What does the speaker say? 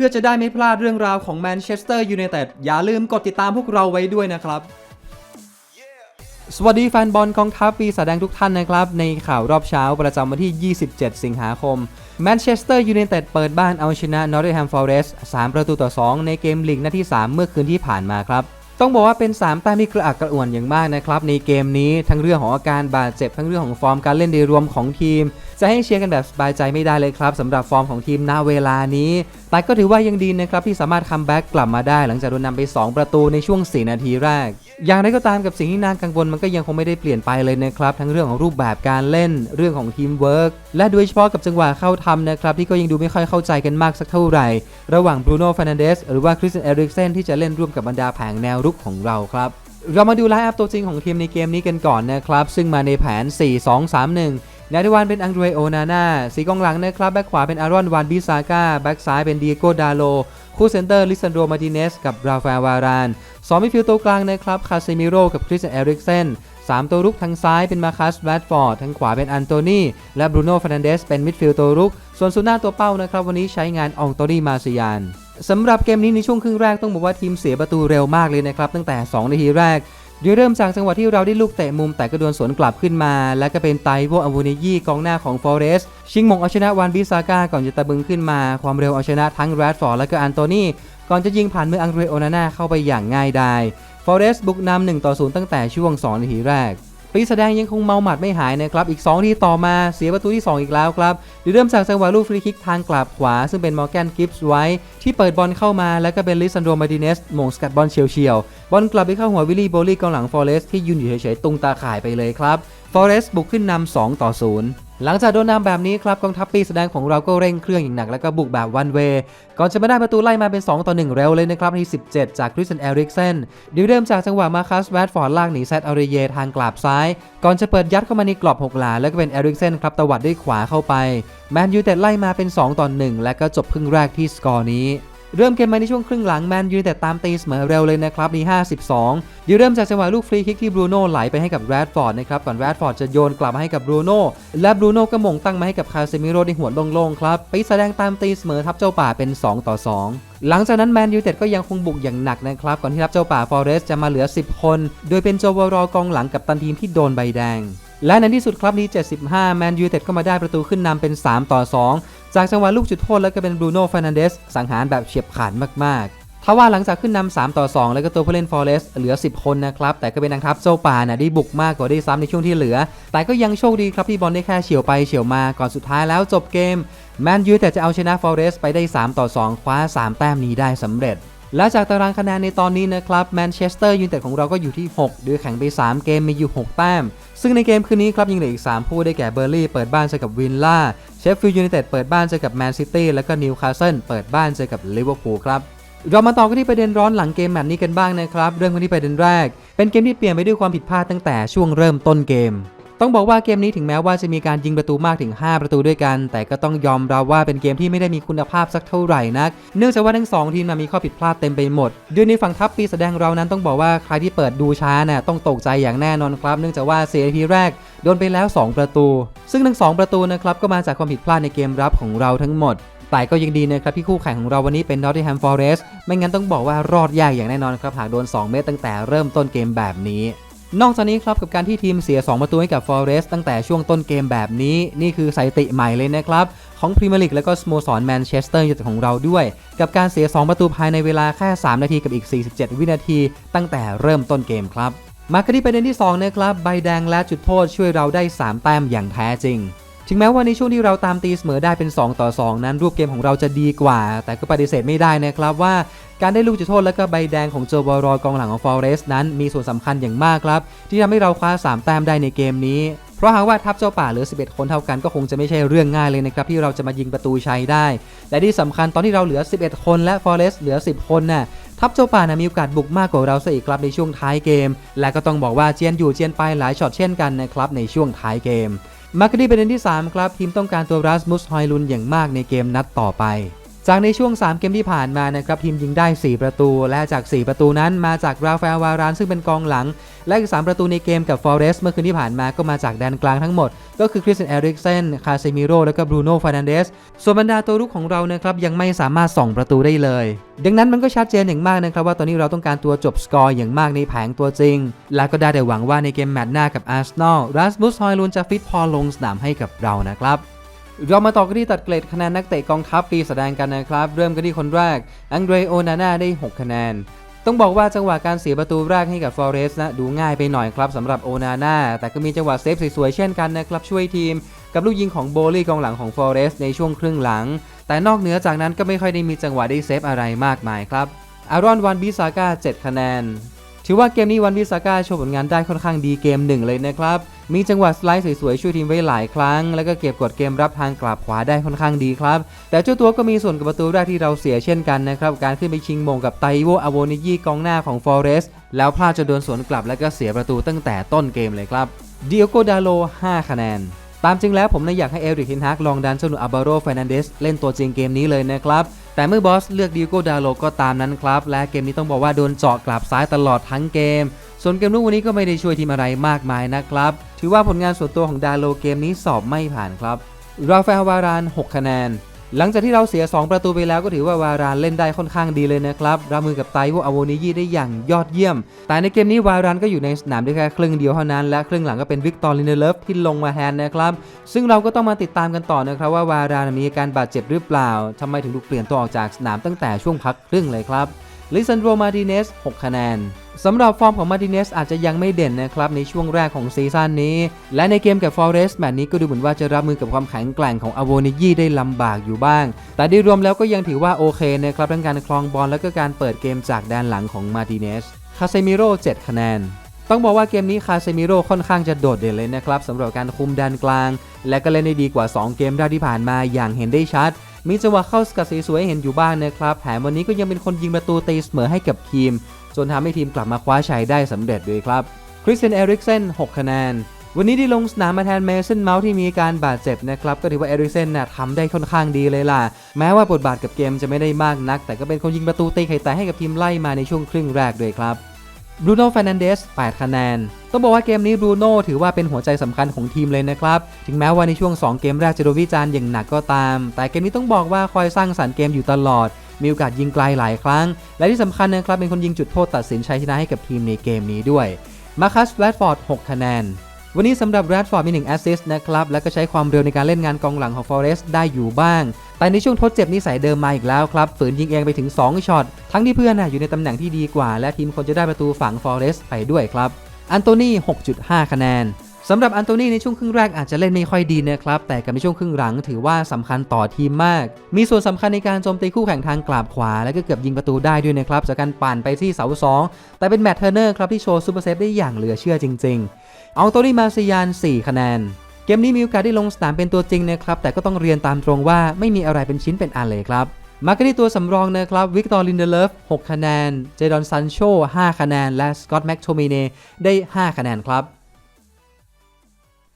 พื่อจะได้ไม่พลาดเรื่องราวของแมนเชสเตอร์ยูไนเต็ดอย่าลืมกดติดตามพวกเราไว้ด้วยนะครับ สวัสดีแฟนบอลกองทัพปีศาจแดงทุกท่านนะครับ ในข่าวรอบเช้าประจำวันที่ 27 สิงหาคมแมนเชสเตอร์ยูไนเต็ดเปิดบ้านเอาชนะนอตติแฮมฟอเรสต์3ประตูต่อ 2 ในเกมลีกนัดที่ 3 เมื่อคืนที่ผ่านมาครับต้องบอกว่าเป็น 3 แต้มที่กระอักกระอ่วนอย่างมากนะครับในเกมนี้ทั้งเรื่องของอาการบาดเจ็บทั้งเรื่องของฟอร์มการเล่นโดยรวมของทีม จะให้เชียร์กันแบบสบายใจไม่ได้เลยครับสำหรับฟอร์มของทีมณเวลานี้แต่ก็ถือว่ายังดีนะครับที่สามารถคัมแบ็กกลับมาได้ หลังจากโดนนำไป 2 ประตูในช่วง 4 นาทีแรก อย่างไรก็ตามกับสิ่งที่น่ากังวลมันก็ยังคงไม่ได้เปลี่ยนไปเลยนะครับ ทั้งเรื่องของรูปแบบการเล่นเรื่องของทีมเวิร์กและโดยเฉพาะกับจังหวะเข้าทำนะครับที่ก็ยังดูไม่ค่อยเข้าใจกันมากสักเท่าไหร่ ระหว่างบรูโน่ฟ r น a นเดสหรือว่าคริสเตียนเอริกเซนที่จะเล่นร่วมกับบรรดาแผงแนวรุกของเราครับเรามาดูไลน์อัพตัวจริงของทีมในเกมนี้กันก่อนนะครับซึ่งมาในแผน 4-2-3-1 นาดิวันเป็นอังเดรโอนาน่าสีกองหลังนะครับแบ็คขวาเป็นอารอนวานบิซาก้าแบ็คซ้ายเป็นดีโกดาโล คู่เซนเตอร์ลิซันโดมาติเนสกับราฟาลวารานสองมิดฟิลด์ตัวกลางนะครับคาเซมิโรกับคริสเตียนเอริกเซนสามตัวรุกทางซ้ายเป็นมาคัสแรดฟอร์ดทางขวาเป็นอันโตนีและบรูโน่ฟ r น a นเดสเป็นมิดฟิลด์ตัวรุก ส่วนซูน่าตัวเป้านะครับวันนี้ใช้งานอองโตนีมาซิยานสำหรับเกมนี้ในช่วงครึ่งแรกต้องบอกว่าทีมเสียประตูเร็วมากเลยนะครับตั้งแต่ 2 นาทีแรก โดยเริ่มจากจังหวะที่เราได้ลูกเตะมุมแต่ก็โดนสวนกลับขึ้นมา และก็เป็นไตโวอัมบูนิยี่กองหน้าของฟอเรสชิงมงเอาชนะวันบิซาก้าก่อนจะตะบึงขึ้นมา ความเร็วเอาชนะทั้งแรดฟอร์ดและก็อันโตนีก่อนจะยิงผ่านมืออังเดรโอนาน่าเข้าไปอย่างง่ายดายฟอเรสบุกนำ1ต่อ0ตั้งแต่ช่วง 2 นาทีแรก ปีแสดงยังคงเมาหมัดไม่หายนะครับ อีก2ที่ต่อมาเสียประตูที่ 2 อีกแล้วครับดยเริ่มจากจังหวะลูกฟรีคิกทางกลับขวา ซึ่งเป็นมอร์แกนกิฟส์ไว้ ที่เปิดบอลเข้ามาแล้วก็เป็นลิซันโดมาดิเนสมงสกัดบอลเฉียวๆบอลกลับไปเข้าหัววิลลี่โบลี่กองหลังฟอเรสที่ยืนอยู่เฉยๆตุงตาข่ายไปเลยครับฟอเรสบุกขึ้นนำ2ต่อ0 หลังจากโดนนำแบบนี้ครับกองทัพปีแสดงของเราก็เร่งเครื่องอย่างหนักแล้วก็บุกแบบวันเวก่อนจะมาได้ประตูไล่มาเป็น 2 ต่อ 1 เร็วเลยนะครับที่ 17 จากคริสเตนเอริกเซนเดี๋ยวเริ่มจากจังหวะมาคัสแวดฟอร์ดลากหนีแซดอาริเยทางกลับซ้าย ก่อนจะเปิดยัดเข้ามาในกรอบ 6 หลา แล้วก็เป็นเอริกเซนครับตวัดด้วยขวาเข้าไปแมนยูเต็ดไล่มาเป็น 2 ต่อ 1 และก็จบครึ่งแรกที่สกอร์นี้ เริ่มเกมมาในช่วงครึ่งหลังแมนยูแต่ตามตีเสมอเร็วเลยนะครับใน52เดี๋ยวเริ่มจากจังหวะลูกฟรีคิกที่บรูโน่ไหลไปให้กับแรดฟอร์ดนะครับก่อนแรดฟอร์ดจะโยนกลับมาให้กับบรูโน่และบรูโน่ก็หม่งตั้งมาให้กับคาเซมิโร่ในหัวโล่งๆครับไปแสดงตามตีเสมอทับเจ้าป่าเป็น 2 ต่อ 2หลังจากนั้นแมนยูเต็ดก็ยังคงบุกอย่างหนักนะครับ ก่อนที่รับเจ้าป่าฟอเรสจะมาเหลือ 10 คน โดยเป็นโจวารอกองหลังกับตันทีมที่โดนใบแดง และในที่สุดครับนี้ 75 แมนยูเต็ดก็มาได้ประตูขึ้นนำเป็น 3 ต่อ 2 จากจังหวะลูกจุดโทษแล้วก็เป็นบรูโน่ฟ r นันเดสสังหารแบบเฉียบขาดมากๆทว่าหลังจากขึ้นนำ3ต่อ 2 แล้วก็ตัวผู้เล่นฟอเรสเหลือ 10 คนนะครับ แต่ก็เป็นนังทัพโซปานะได้บุกมากกว่าได้ซ้ำในช่วงที่เหลือ แต่ก็ยังโชคดีครับที่บอลได้แค่เฉียวไปเฉียวมาก่อนสุดท้ายแล้วจบเกมแมนยูแต่จะเอาชนะฟอเรสไปได้ 3 ต่อ 2 คว้า 3 แต้มนี้ได้สำเร็จ และจากตารางคะแนนในตอนนี้นะครับแมนเชสเตอร์ยูไนเต็ดของเราก็อยู่ที่6โดยแข่งไป 3 เกมมีอยู่ 6 แต้ม ซึ่งในเกมคืนนี้ครับยังเหลืออีก 3 ผู้ได้แก่เบอร์ลี่เปิดบ้านเจอกับวินล่าเชฟฟิลด์ยูไนเต็ดเปิดบ้านเจอกับแมนซิตี้แล้วก็นิวคาสเซิลเปิดบ้านเจอกับลิเวอร์พูลครับเรามาต่อกันที่ประเด็นร้อนหลังเกมแบบนี้กันบ้างนะครับ เรื่องที่ประเด็นแรก เป็นเกมที่เปลี่ยนไปด้วยความผิดพลาดตั้งแต่ช่วงเริ่มต้นเกม ต้องบอกว่าเกมนี้ถึงแม้ว่าจะมีการยิงประตูมากถึง 5 ประตูด้วยกัน แต่ก็ต้องยอมรับว่าเป็นเกมที่ไม่ได้มีคุณภาพสักเท่าไหร่นัก เนื่องจากว่าทั้งสองทีมมีข้อผิดพลาดเต็มไปหมดโดยในฝั่งทัพปีแสดงเรานั้นต้องบอกว่าใครที่เปิดดูช้าน่ะต้องตกใจอย่างแน่นอนครับ เนื่องจากว่าเสียทีแรกโดนไปแล้ว 2 ประตู ซึ่งทั้ง 2 ประตูนะครับก็มาจากความผิดพลาดในเกมรับของเราทั้งหมดแต่ก็ยังดีนะครับที่คู่แข่งของเราวันนี้เป็น Nottingham Forest ไม่งั้นต้องบอกว่ารอดยากอย่างแน่นอนครับหากโดน 2 เมตรตั้งแต่เริ่มต้นเกมแบบนี้ นอกจากนี้ครับกับการที่ทีมเสีย 2 ประตูให้กับ Forest ตั้งแต่ช่วงต้นเกมแบบนี้ นี่คือสถิติใหม่เลยนะครับ ของพรีเมียร์ลีกและก็สโมสรแมนเชสเตอร์ยูไนเต็ดของเราด้วย กับการเสีย 2 ประตูภายในเวลาแค่ 3 นาทีกับอีก 47 วินาที ตั้งแต่เริ่มต้นเกมครับมากันที่ประเด็นที่2นะครับใบแดงและจุดโทษช่วยเราได้ 3 แต้มอย่างแท้จริง ถึงแม้ว่าในช่วงที่เราตามตีเสมอได้เป็น 2 ต่อ 2 นั้นรูปเกมของเราจะดีกว่า แต่ก็ปฏิเสธไม่ได้นะครับว่า การได้ลูกจุดโทษและก็ใบแดงของโจบอรอกองหลังของฟอเรสต์นั้นมีส่วนสำคัญอย่างมากครับ ที่ทำให้เราคว้า 3 แต้มได้ในเกมนี้ เพราะหากว่าทัพเจ้าป่าเหลือ 11 คนเท่ากันก็คงจะไม่ใช่เรื่องง่ายเลยนะครับที่เราจะมายิงประตูชัยได้ และที่สำคัญตอนที่เราเหลือ 11 คนและฟอเรสต์เหลือ 10 คนน่ะทัพเจ้าป่านะมีโอกาสบุกมากกว่าเราซะอีกครับในช่วงท้ายเกม และก็ต้องบอกว่าเจียนอยู่เจียนไปหลายช็อตเช่นกันนะครับในช่วงท้ายเกมมากันที่ประเด็นที่ 3 ครับ ทีมต้องการตัวรัสมุสฮอยลุนอย่างมากในเกมนัดต่อไป จากในช่วง 3 เกมที่ผ่านมานะครับทีมยิงได้ 4 ประตู และจาก 4 ประตูนั้นมาจากราฟาเอลวารานซึ่งเป็นกองหลัง และอีก 3 ประตูในเกมกับฟอเรสเมื่อคืนที่ผ่านมาก็มาจากแดนกลางทั้งหมด ก็คือคริสเตนเอริกเซนคาเซมิโรและก็บรูโน่ฟานันเดสส่วนบรรดาตัวรุกของเรานะครับยังไม่สามารถส่องประตูได้เลย ดังนั้นมันก็ชัดเจนอย่างมากนะครับว่าตอนนี้เราต้องการตัวจบสกอร์อย่างมากในแผงตัวจริง และก็ได้แต่หวังว่าในเกมแมตช์หน้ากับอาร์เซนอลรัสมุสฮอยลุนจะฟิตพอลงสนามให้กับเรานะครับ เรามาต่อกันที่ตัดเกรดคะแนนนักเตะกองทัพปีแสดงกันนะครับ เริ่มกันที่คนแรก อังเดรโอนาน่าได้ 6 คะแนน ต้องบอกว่าจังหวะการเสียประตูแรกให้กับฟอเรสนะดูง่ายไปหน่อยครับสำหรับโอนาน่าแต่ก็มีจังหวะเซฟสวยๆเช่นกันนะครับช่วยทีม กับลูกยิงของโบลี่กองหลังของฟอเรสในช่วงครึ่งหลัง แต่นอกเหนือจากนั้นก็ไม่ค่อยได้มีจังหวะได้เซฟอะไรมากมายครับอารอนวันบิซาก้า7คะแนนถือว่าเกมนี้วันวิสาก้าโชว์ผลงานได้ค่อนข้างดีเกมหนึ่งเลยนะครับ มีจังหวะสไลด์สวยๆช่วยทีมไว้หลายครั้ง แล้วก็เก็บกดเกมรับทางกลับขวาได้ค่อนข้างดีครับ แต่เจ้าตัวก็มีส่วนกับประตูแรกที่เราเสียเช่นกันนะครับ การขึ้นไปชิงมงกับไตโวอโวนิยีกองหน้าของฟอเรสแล้วพลาดจนโดนสวนกลับแล้วก็เสียประตูตั้งแต่ต้นเกมเลยครับเดียโกดาโล 5 คะแนนตามจริงแล้วผมน่ะอยากให้เอริกทินฮักลองดันเจ้าหนุ่มอาบาโรเฟรนันเดสเล่นตัวจริงเกมนี้เลยนะครับ แต่เมื่อบอสเลือกดิโกดาโลก็ตามนั้นครับ และเกมนี้ต้องบอกว่าโดนเจาะกลับซ้ายตลอดทั้งเกม ส่วนเกมลุกวันนี้ก็ไม่ได้ช่วยทีมอะไรมากมายนะครับ ถือว่าผลงานส่วนตัวของดาโลเกมนี้สอบไม่ผ่านครับ ราฟาเอลวาราน 6 คะแนน หลังจากที่เราเสีย 2 ประตูไปแล้วก็ถือว่าวารานเล่นได้ค่อนข้างดีเลยนะครับรับมือกับไตโวอโวนิยีได้อย่างยอดเยี่ยม แต่ในเกมนี้วารานก็อยู่ในสนามได้แค่ครึ่งเดียวเท่านั้น และครึ่งหลังก็เป็นวิกตอร์ลินเดเลฟที่ลงมาแทนนะครับ ซึ่งเราก็ต้องมาติดตามกันต่อนะครับว่าวารานมีอาการบาดเจ็บหรือเปล่าทำไมถึงถูกเปลี่ยนตัวออกจากสนามตั้งแต่ช่วงพักครึ่งเลยครับลิซันโดมาร์ติเนส 6 คะแนน สำหรับฟอร์มของมาร์ติเนสอาจจะยังไม่เด่นนะครับในช่วงแรกของซีซั่นนี้ และในเกมกับฟอเรสต์แมตช์นี้ก็ดูเหมือนว่าจะรับมือกับความแข็งแกร่งของอโวนิยีได้ลำบากอยู่บ้าง แต่โดยรวมแล้วก็ยังถือว่าโอเคนะครับทั้งการครองบอลและก็การเปิดเกมจากแดนหลังของมาร์ติเนส คาเซมิโร่7คะแนนต้องบอกว่าเกมนี้คาเซมิโร่ค่อนข้างจะโดดเด่นเลยนะครับสำหรับการคุมแดนกลาง และก็เล่นได้ดีกว่า 2 เกมแรกที่ผ่านมาอย่างเห็นได้ชัด มีจังหวะเข้าสกัดสวยๆเห็นอยู่บ้างนะครับแถมวันนี้ก็ยังเป็นคนยิงประตูตีเสมอให้กับทีม จนทำให้ทีมกลับมาคว้าชัยได้สำเร็จด้วยครับคริสเตนเอริกเซน6คะแนนวันนี้ที่ลงสนามมาแทนเมสันเมาส์ที่มีการบาดเจ็บนะครับ ก็ถือว่าเอริกเซนน่ะทำได้ค่อนข้างดีเลยล่ะ แม้ว่าบทบาทกับเกมจะไม่ได้มากนัก แต่ก็เป็นคนยิงประตูตีไข่แตกให้กับทีมไล่มาในช่วงครึ่งแรกด้วยครับบรูโน่ฟ r นันเดส8คะแนน ต้องบอกว่าเกมนี้บรูโน่ถือว่าเป็นหัวใจสำคัญของทีมเลยนะครับ ถึงแม้ว่าในช่วง 2 เกมแรกจะโดนวิจารณ์อย่างหนักก็ตาม แต่เกมนี้ต้องบอกว่าคอยสร้างสรรค์เกมอยู่ตลอด มีโอกาสยิงไกลหลายครั้ง และที่สำคัญนะครับเป็นคนยิงจุดโทษตัดสินชัยชนะให้กับทีมในเกมนี้ด้วยมาคัสแรดฟอร์ด 6 คะแนน วันนี้สำหรับแรดฟอร์ดมี 1 แอสซิสต์นะครับ และก็ใช้ความเร็วในการเล่นงานกองหลังของฟอเรสต์ได้อยู่บ้าง แต่ในช่วงทดเจ็บนิสัยเดิมมาอีกแล้วครับฝืนยิงเองไปถึง 2 ช็อต ทั้งที่เพื่อนน่ะอยู่ในตำแหน่งที่ดีกว่า และทีมคนจะได้ประตูฝั่งฟอเรสต์ไปด้วยครับ อันโตนี่ 6.5 คะแนน สำหรับอันโตนี่ในช่วงครึ่งแรกอาจจะเล่นไม่ค่อยดีนะครับ แต่กับในช่วงครึ่งหลังถือว่าสำคัญต่อทีมมาก มีส่วนสำคัญในการโจมตีคู่แข่งทางกลับขวา และก็เกือบยิงประตูได้ด้วยนะครับ จากการปั่นไปที่เสา 2 แต่เป็นแมตเทอร์เนอร์ครับที่โชว์ซูเปอร์เซฟได้อย่างเหลือเชื่อจริงๆอัลโตนี่มาซิยาน 4 คะแนน เกมนี้มีโอกาสได้ลงสนามเป็นตัวจริงนะครับ แต่ก็ต้องเรียนตามตรงว่าไม่มีอะไรเป็นชิ้นเป็นอันเลยครับมากันที่ตัวสำรองนะครับวิกตอร์ลินเดเลฟ6คะแนน เจดอนซันโช5คะแนน และสกอตแม็กโทมิเน่ได้ 5 คะแนนครับ